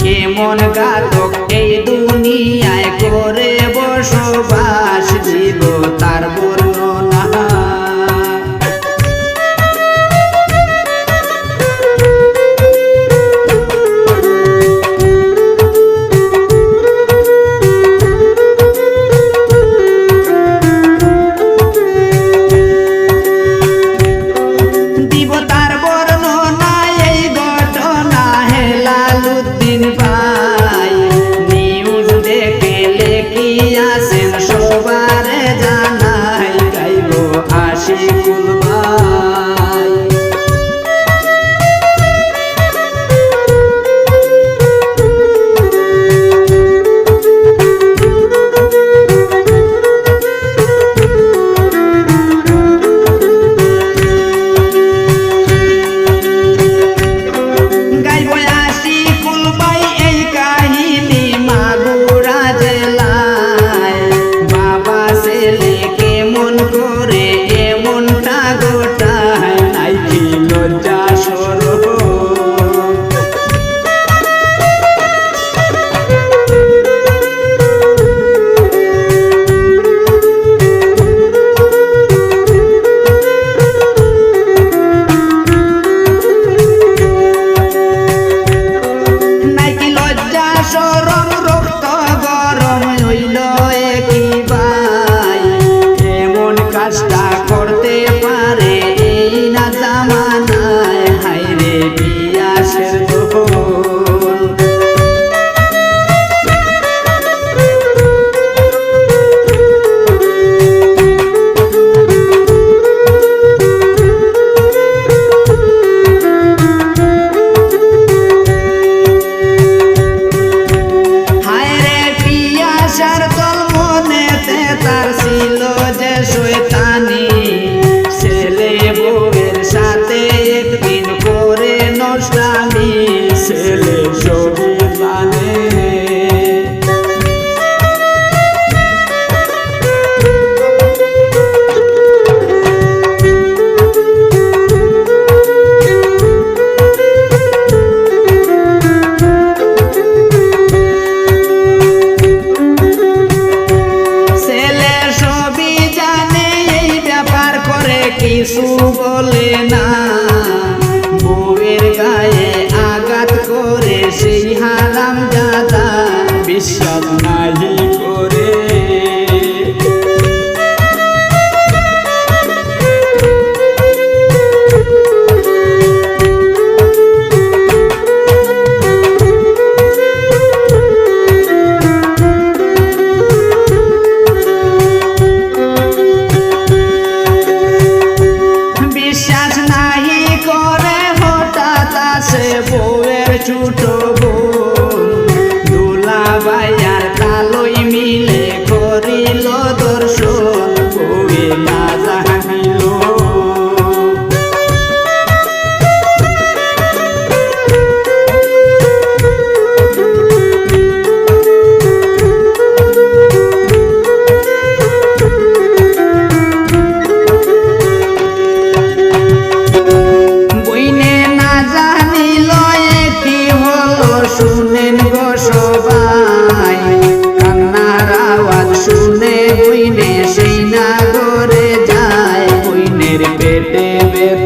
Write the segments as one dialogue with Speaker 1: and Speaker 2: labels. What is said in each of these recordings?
Speaker 1: কেমন গাতক এই দুনিয়া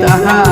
Speaker 1: তাহা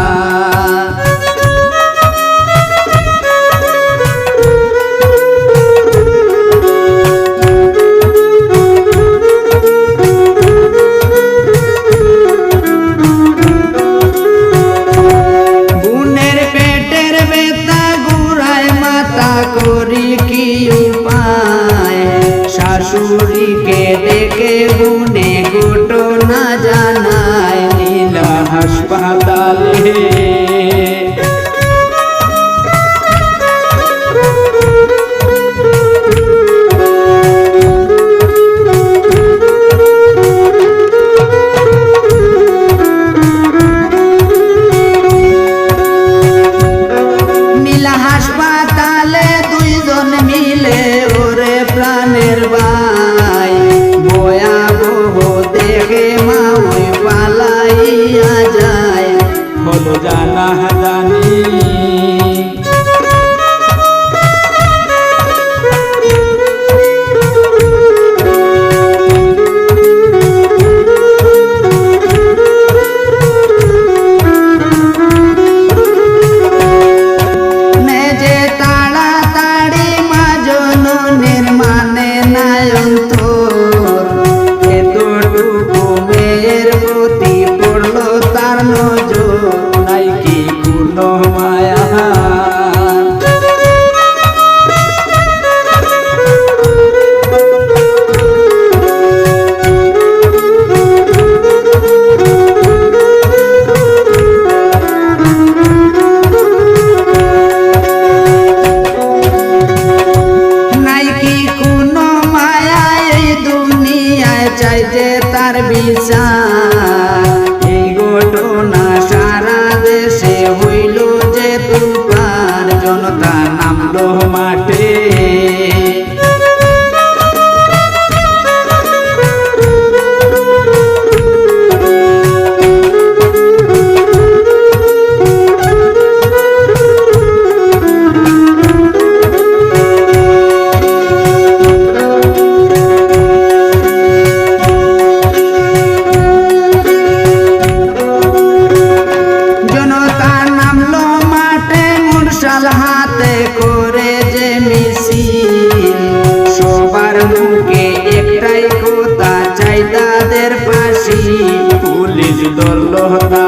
Speaker 1: পুলিশ ধরল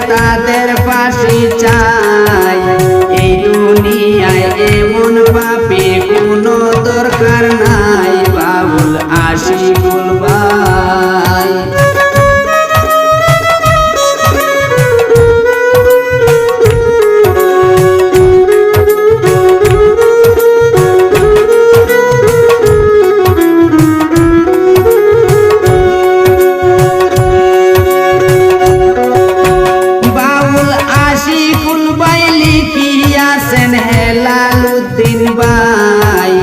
Speaker 1: Ahí. হেলালুদ্দিন ভাই,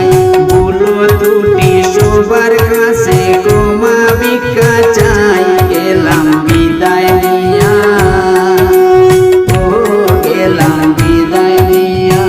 Speaker 1: বুলো দুটি সবার কাছে গোমা ভিক্ষা চাই এলাম বিদায় নিয়া। ও, এলাম বিদায় নিয়া।